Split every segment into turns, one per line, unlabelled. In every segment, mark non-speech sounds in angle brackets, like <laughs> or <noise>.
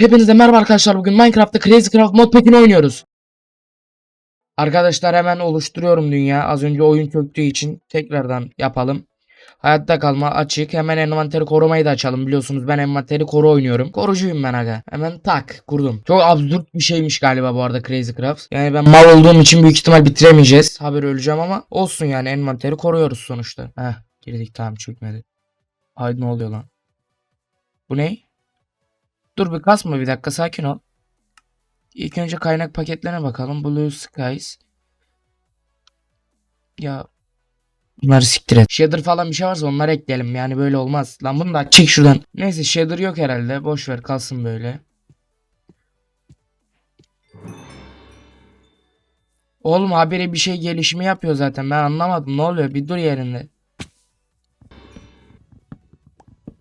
Hepinize merhaba arkadaşlar. Bugün Minecraft'ta Crazy Craft mod pack'ini oynuyoruz. Arkadaşlar hemen oluşturuyorum dünya. Az önce oyun çöktüğü için tekrardan yapalım. Hayatta kalma açık. Hemen envanteri korumayı da açalım. Biliyorsunuz ben envanteri koru oynuyorum. Korucuyum ben aga. Hemen tak kurdum. Çok absürt bir şeymiş galiba bu arada Crazy Craft. Yani ben mal olduğum için büyük ihtimal bitiremeyeceğiz. Haber öleceğim ama olsun yani envanteri koruyoruz sonuçta. Heh girdik tamam çökmedi. Ay ne oluyor lan? Bu ne? Dur bir kasma bir dakika sakin ol. İlk önce kaynak paketlerine bakalım. Blue Skies. Ya bunları siktir et. Shader falan bir şey varsa onları ekleyelim. Yani böyle olmaz. Lan bunu da çek şuradan. Neyse shader yok herhalde. Boş ver kalsın böyle. Oğlum haberi bir şey gelişimi yapıyor zaten. Ben anlamadım. Ne oluyor? Bir dur yerinde.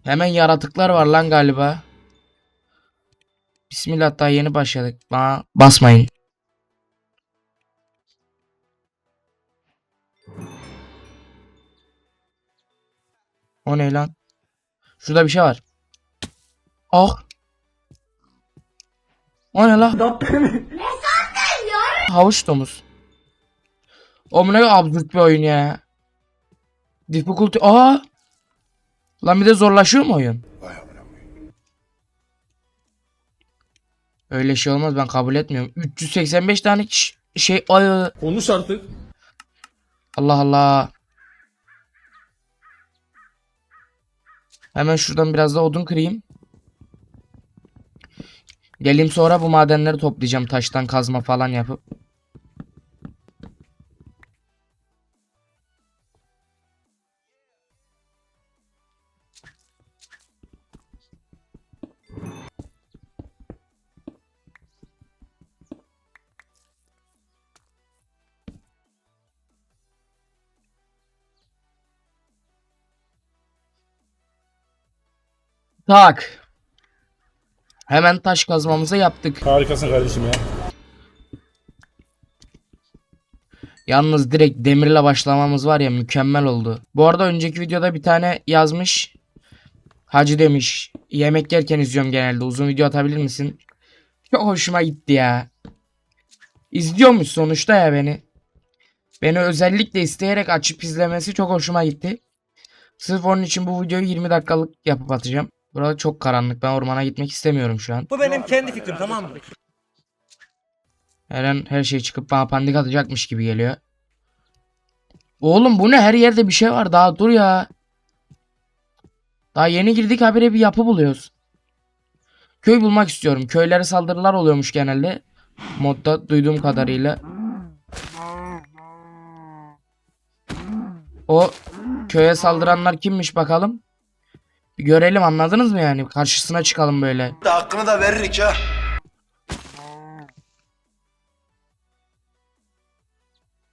Hemen yaratıklar var lan galiba. Bismillah daha yeni başladık. Bana basmayın. O ne lan? Şurada bir şey var. Ah. O ne lan? Havuç domuz. O ne absürt bir oyun ya. Difficulty. Aa. Lan bir de zorlaşıyor mu oyun? Öyle şey olmaz ben kabul etmiyorum. 385 tane şey ay
Konuş artık.
Allah Allah. Hemen şuradan biraz da odun kırayım. Geleyim sonra bu madenleri toplayacağım taştan kazma falan yapıp. Tak. Hemen taş kazmamızı yaptık.
Harikasın kardeşim ya.
Yalnız direkt demirle başlamamız var ya mükemmel oldu. Bu arada önceki videoda bir tane yazmış. Hacı demiş. Yemek yerken izliyorum genelde. Uzun video atabilir misin? <laughs> Çok hoşuma gitti ya. İzliyormuş sonuçta ya beni. Beni özellikle isteyerek açıp izlemesi çok hoşuma gitti. Sırf onun için bu videoyu 20 dakikalık yapıp atacağım. Burada çok karanlık. Ben ormana gitmek istemiyorum şu an.
Bu benim kendi fikrim tamam mı?
Her an her şey çıkıp bana panik atacakmış gibi geliyor. Oğlum bu ne? Her yerde bir şey var. Daha dur ya. Daha yeni girdik habire bir yapı buluyoruz. Köy bulmak istiyorum. Köylere saldırılar oluyormuş genelde. Modda duyduğum kadarıyla. O köye saldıranlar kimmiş bakalım. Bir görelim anladınız mı yani? Karşısına çıkalım böyle.
Da hakkını da veririk ha.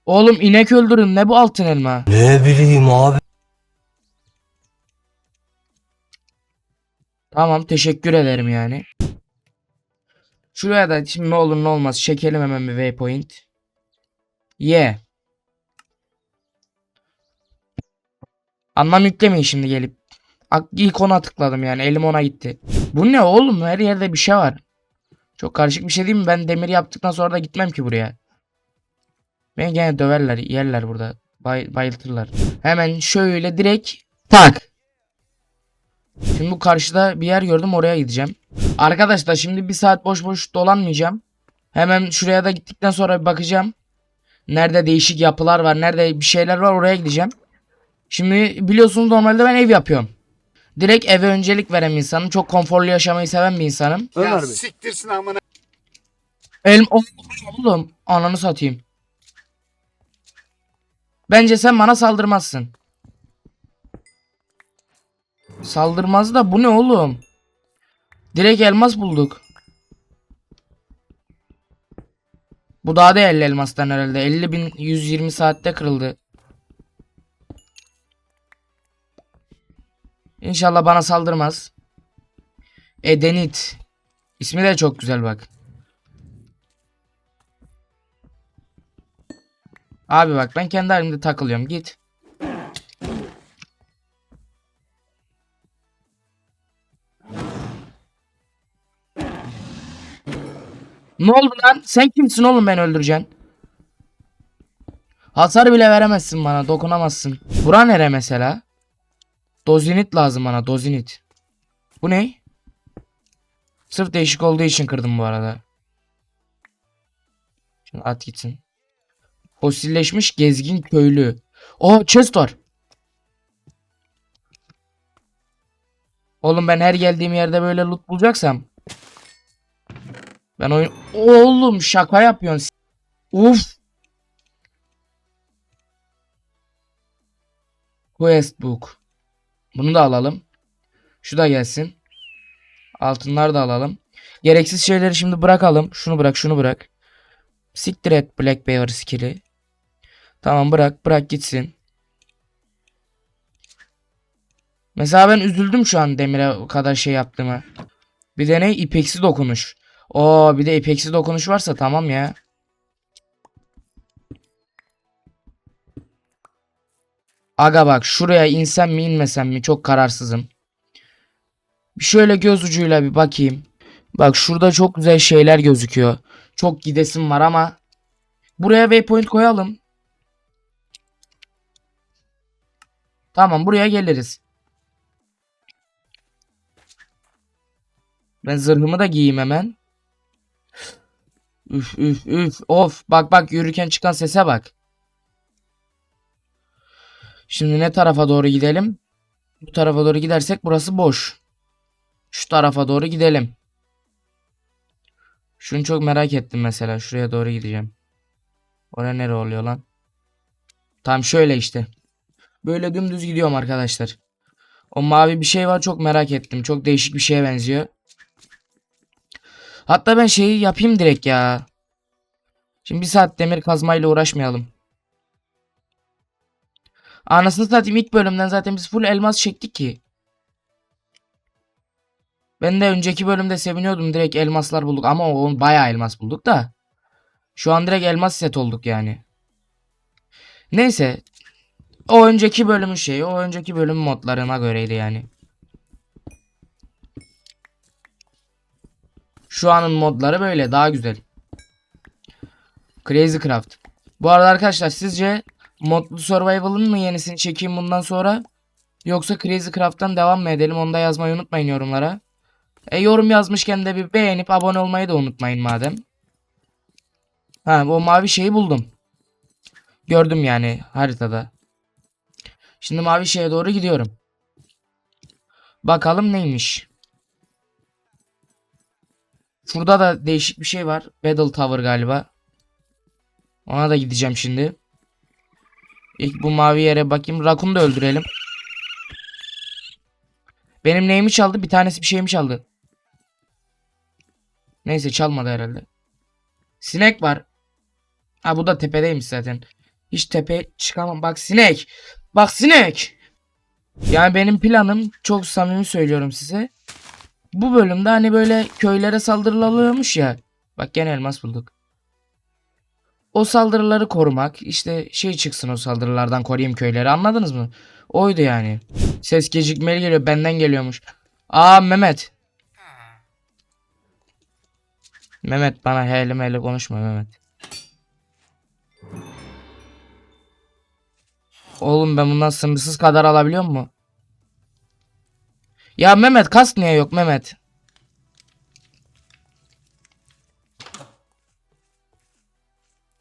Oğlum inek öldürün ne bu altın elma?
Ne bileyim abi.
Tamam teşekkür ederim yani. Şuraya da şimdi ne olur ne olmaz çekelim hemen bir waypoint. Ye. Anlam yüklemeyin şimdi gelip. İlk ona tıkladım yani elim ona gitti. Bu ne oğlum her yerde bir şey var. Çok karışık bir şey değil mi? Ben demir yaptıktan sonra da gitmem ki buraya. Beni gene döverler yerler burada. Bay, bayıltırlar. Hemen şöyle direkt tak. Şimdi bu karşıda bir yer gördüm oraya gideceğim. Arkadaşlar şimdi bir saat boş boş dolanmayacağım. Hemen şuraya da gittikten sonra bir bakacağım. Nerede değişik yapılar var, nerede bir şeyler var oraya gideceğim. Şimdi biliyorsunuz normalde ben ev yapıyorum. Direkt eve öncelik veren bir insanım. Çok konforlu yaşamayı seven bir insanım.
Ya siktirsin amına.
Elim oğlum ananı satayım. Bence sen bana saldırmazsın. Saldırmaz da bu ne oğlum? Direkt elmas bulduk. Bu daha da 50 elmastan herhalde. 50 bin 120 saatte kırıldı. İnşallah bana saldırmaz. Edenit. İsmi de çok güzel bak. Abi bak ben kendi halimde takılıyorum. Git. Ne oldu lan? Sen kimsin oğlum ben öldüreceksin? Hasar bile veremezsin bana. Dokunamazsın. Bura nere mesela? Dozinit lazım bana. Dozinit. Bu ne? Sırf değişik olduğu için kırdım bu arada. Şimdi at gitsin. Fosilleşmiş gezgin köylü. O chest var. Oğlum ben her geldiğim yerde böyle loot bulacaksam. Ben oyun... Oğlum şaka yapıyorsun. Uf. Quest book. Bunu da alalım. Şu da gelsin. Altınlar da alalım. Gereksiz şeyleri şimdi bırakalım. Şunu bırak, şunu bırak. Siktir et Black Beaver skill'i. Tamam bırak, bırak gitsin. Mesela ben üzüldüm şu an demire o kadar şey yaptığıma. Bir de ne? İpeksi dokunuş. Oo bir de ipeksi dokunuş varsa tamam ya. Aga bak şuraya insem mi inmesem mi çok kararsızım. Şöyle göz ucuyla bir bakayım. Bak şurada çok güzel şeyler gözüküyor. Çok gidesim var ama buraya waypoint koyalım. Tamam buraya geliriz. Ben zırhımı da giyeyim hemen. Üf üf üf of bak bak yürürken çıkan sese bak. Şimdi ne tarafa doğru gidelim? Bu tarafa doğru gidersek burası boş. Şu tarafa doğru gidelim. Şunu çok merak ettim mesela. Şuraya doğru gideceğim. Oraya nere oluyor lan? Tam şöyle işte. Böyle dümdüz gidiyorum arkadaşlar. O mavi bir şey var çok merak ettim. Çok değişik bir şeye benziyor. Hatta ben şeyi yapayım direkt ya. Şimdi bir saat demir kazmayla uğraşmayalım. Anasını satayım ilk bölümden zaten biz full elmas çektik ki. Ben de önceki bölümde seviniyordum direkt elmaslar bulduk ama o bayağı elmas bulduk da. Şu an direkt elmas set olduk yani. Neyse. O önceki bölümün şeyi, o önceki bölüm modlarına göreydi yani. Şu anın modları böyle daha güzel. Crazy Craft. Bu arada arkadaşlar sizce Modlu Survival'ın mı yenisini çekeyim bundan sonra? Yoksa Crazy Craft'tan devam mı edelim? Onu da yazmayı unutmayın yorumlara. E yorum yazmışken de bir beğenip abone olmayı da unutmayın madem. Ha o mavi şeyi buldum. Gördüm yani haritada. Şimdi mavi şeye doğru gidiyorum. Bakalım neymiş. Şurada da değişik bir şey var. Battle Tower galiba. Ona da gideceğim şimdi. İlk bu mavi yere bakayım. Rakun'u da öldürelim. Benim neyimi çaldı? Bir tanesi bir şeyimi çaldı. Neyse çalmadı herhalde. Sinek var. Ha bu da tepedeymiş zaten. Hiç tepe çıkamam. Bak sinek. Bak sinek. Yani benim planım çok samimi söylüyorum size. Bu bölümde hani böyle köylere saldırılıyormuş ya. Bak gene elmas bulduk. O saldırıları korumak. işte şey çıksın o saldırılardan koruyayım köyleri anladınız mı? Oydu yani. Ses gecikmeli geliyor benden geliyormuş. Aa Mehmet. Mehmet bana hele mele konuşma Mehmet. Oğlum ben bundan sınırsız kadar alabiliyor mu? Ya Mehmet kask niye yok Mehmet?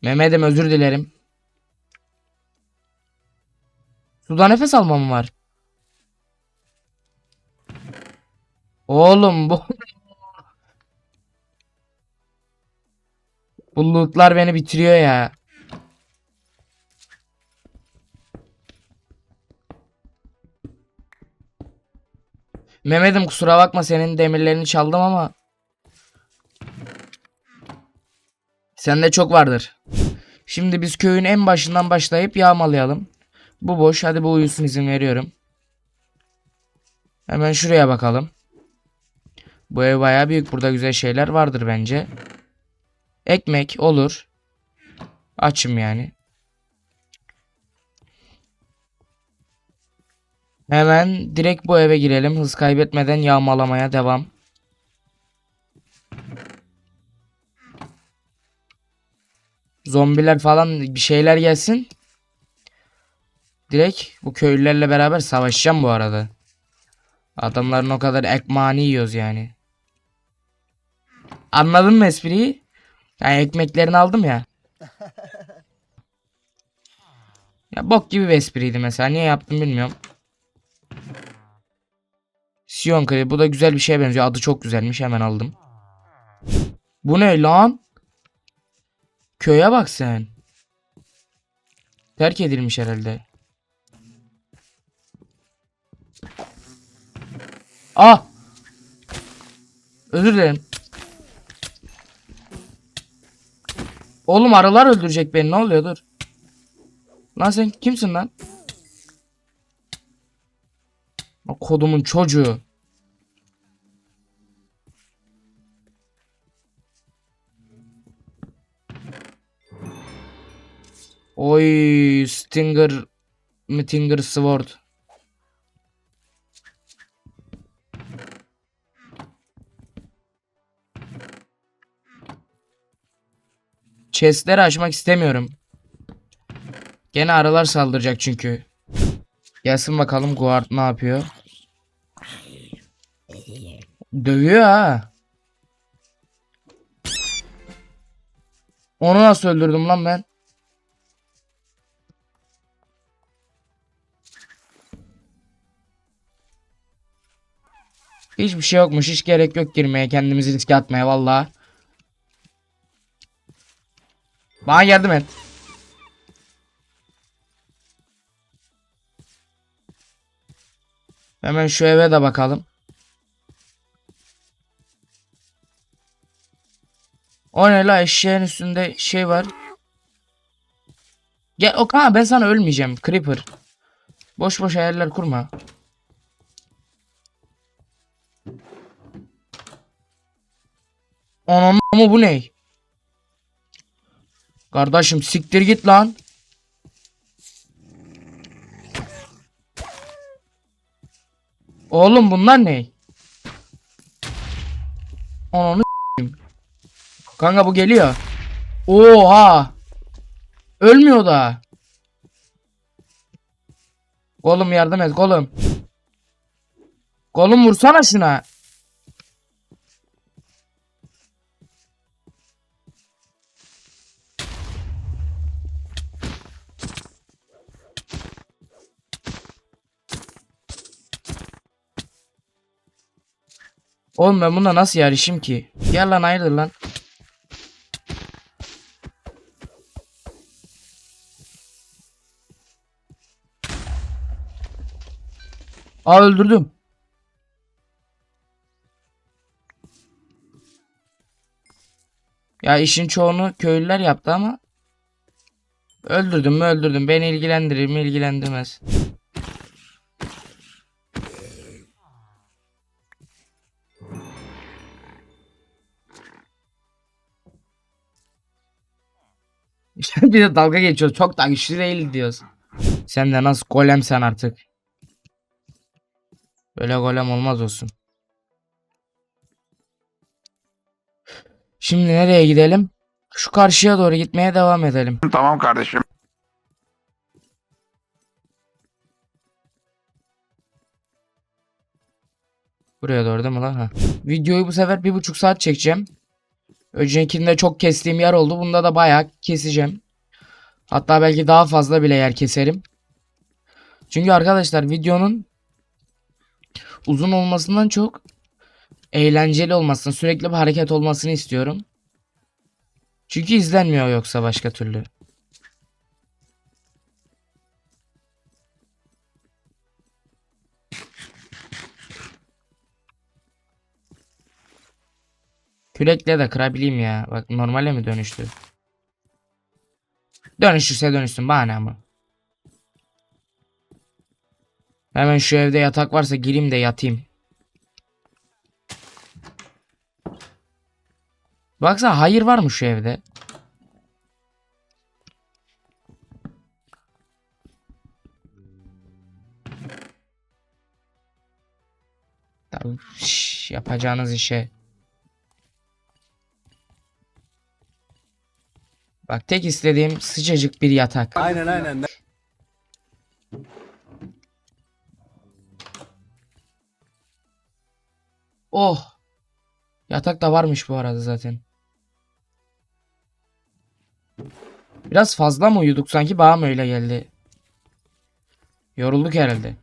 Mehmet'im özür dilerim. Suda nefes almam var. Oğlum bu Bu lootlar beni bitiriyor ya. Mehmet'im kusura bakma senin demirlerini çaldım ama Sende çok vardır. Şimdi biz köyün en başından başlayıp yağmalayalım. Bu boş. Hadi bu uyusun izin veriyorum. Hemen şuraya bakalım. Bu ev bayağı büyük. Burada güzel şeyler vardır bence. Ekmek olur. Açım yani. Hemen direkt bu eve girelim. Hız kaybetmeden yağmalamaya devam. Zombiler falan bir şeyler gelsin. Direkt bu köylülerle beraber savaşacağım bu arada. Adamların o kadar ekmağını yiyoruz yani. Anladın mı espriyi? Yani ekmeklerini aldım ya. <laughs> Ya bok gibi bir espriydi mesela. Niye yaptım bilmiyorum. Sion Kale. Bu da güzel bir şeye benziyor. Adı çok güzelmiş. Hemen aldım. Bu ne lan? Köye bak sen. Terk edilmiş herhalde. Ah! Özür dilerim. Oğlum arılar öldürecek beni. Ne oluyor? Dur. Lan sen kimsin lan? Kodumun çocuğu. Oy Stinger Mitinger Sword. Chestleri açmak istemiyorum. Gene arılar saldıracak çünkü. Gelsin bakalım Guard ne yapıyor. Dövüyor ha. Onu nasıl öldürdüm lan ben? Hiçbir şey yokmuş. Hiç gerek yok girmeye. Kendimizi riske atmaya valla. Bana yardım et. Hemen şu eve de bakalım. O ne la eşeğin üstünde şey var. Gel o ha ben sana ölmeyeceğim Creeper. Boş boş hayaller kurma. Anam ama bu ne? Kardeşim siktir git lan. Oğlum bunlar ne? Ananı. Kanka bu geliyor. Oha. Ölmüyor da. Golum yardım et golum. Golum vursana şuna. Oğlum ben bununla nasıl yarışayım ki? Gel lan hayırdır lan. Aa öldürdüm. Ya işin çoğunu köylüler yaptı ama öldürdüm mü öldürdüm. Beni ilgilendirir mi ilgilendirmez. <laughs> bir de dalga geçiyoruz. Çok da güçlü değil diyoruz. Sen de nasıl golem sen artık. Böyle golem olmaz olsun. Şimdi nereye gidelim? Şu karşıya doğru gitmeye devam edelim.
Tamam kardeşim.
Buraya doğru değil mi lan? Ha. Videoyu bu sefer bir buçuk saat çekeceğim. Öncekinde çok kestiğim yer oldu. Bunda da bayağı keseceğim. Hatta belki daha fazla bile yer keserim. Çünkü arkadaşlar videonun uzun olmasından çok eğlenceli olmasını, sürekli bir hareket olmasını istiyorum. Çünkü izlenmiyor yoksa başka türlü. Kürekle de kırabileyim ya. Bak normale mi dönüştü? Dönüşürse dönüşsün bana ne ama. Hemen şu evde yatak varsa gireyim de yatayım. Baksana hayır var mı şu evde? Tabii, şş, yapacağınız işe. Bak tek istediğim sıcacık bir yatak.
Aynen aynen.
Oh. Yatak da varmış bu arada zaten. Biraz fazla mı uyuduk sanki bana mı öyle geldi? Yorulduk herhalde.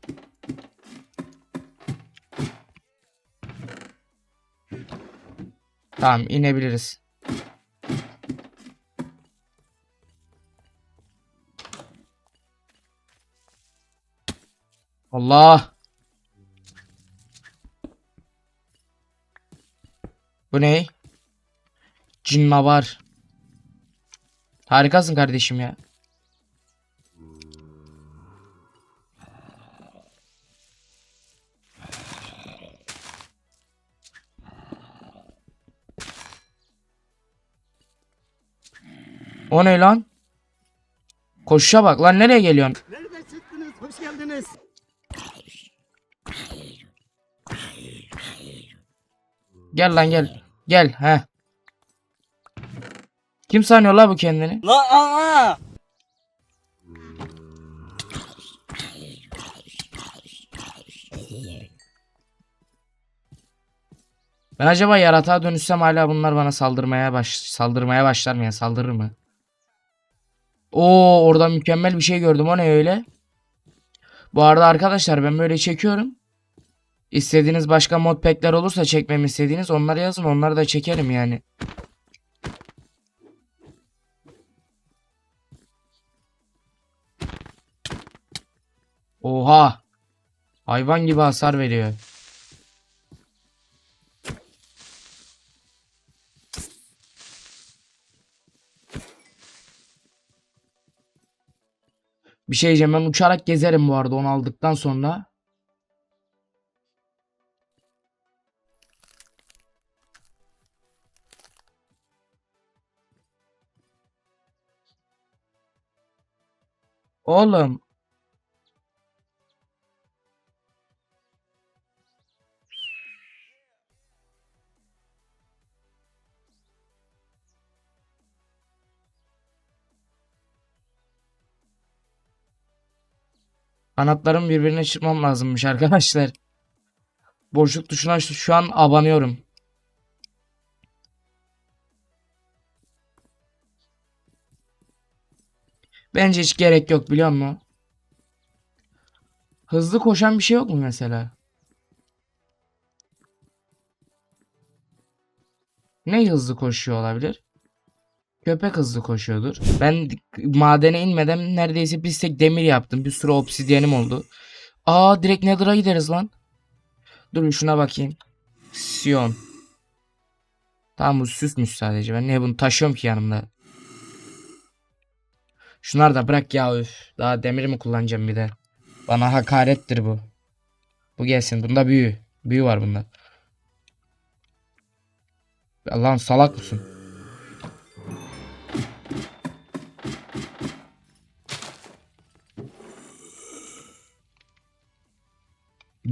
Tamam inebiliriz. Allah. Bu ne? Cinnavar. Harikasın kardeşim ya. O ne lan? Koşuşa bak lan nereye geliyorsun?
Nereden çıktınız? Hoş geldiniz.
Gel lan gel. Gel he. Kim sanıyor la bu kendini?
La aa.
Ben acaba yaratığa dönüşsem hala bunlar bana saldırmaya baş saldırmaya başlar mı ya? Saldırır mı? Oo orada mükemmel bir şey gördüm. O ne öyle? Bu arada arkadaşlar ben böyle çekiyorum. İstediğiniz başka mod pack'ler olursa çekmemi istediğiniz onları yazın. Onları da çekerim yani. Oha. Hayvan gibi hasar veriyor. Bir şey diyeceğim ben uçarak gezerim bu arada onu aldıktan sonra. Oğlum. Kanatlarım birbirine çırpmam lazımmış arkadaşlar. Boşluk tuşuna şu, an abanıyorum. Bence hiç gerek yok biliyor musun? Hızlı koşan bir şey yok mu mesela? Ne hızlı koşuyor olabilir? Köpek hızlı koşuyordur. Ben madene inmeden neredeyse bir tek demir yaptım. Bir sürü obsidyenim oldu. Aa direkt Nether'a gideriz lan. Dur şuna bakayım. Sion. Tamam bu süsmüş sadece. Ben niye bunu taşıyorum ki yanımda? Şunlar da bırak ya üf. Daha demir mi kullanacağım bir de? Bana hakarettir bu. Bu gelsin. Bunda büyü. Büyü var bunda. Allah'ım salak mısın?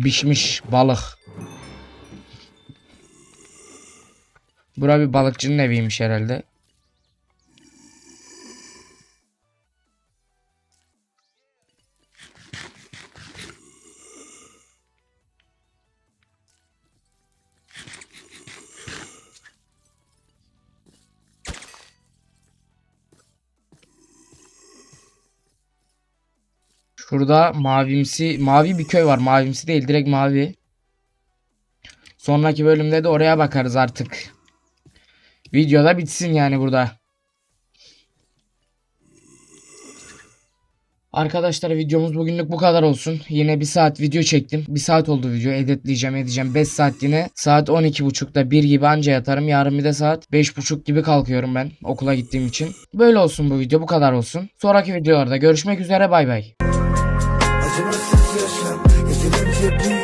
Pişmiş balık. Bura bir balıkçının eviymiş herhalde. Şurada mavimsi mavi bir köy var. Mavimsi değil direkt mavi. Sonraki bölümde de oraya bakarız artık. Videoda bitsin yani burada. Arkadaşlar videomuz bugünlük bu kadar olsun. Yine bir saat video çektim. Bir saat oldu video. Editleyeceğim edeceğim. 5 saat yine. Saat 12.30'da 1 gibi anca yatarım. Yarın bir de saat 5.30 gibi kalkıyorum ben okula gittiğim için. Böyle olsun bu video. Bu kadar olsun. Sonraki videolarda görüşmek üzere. Bay bay.
you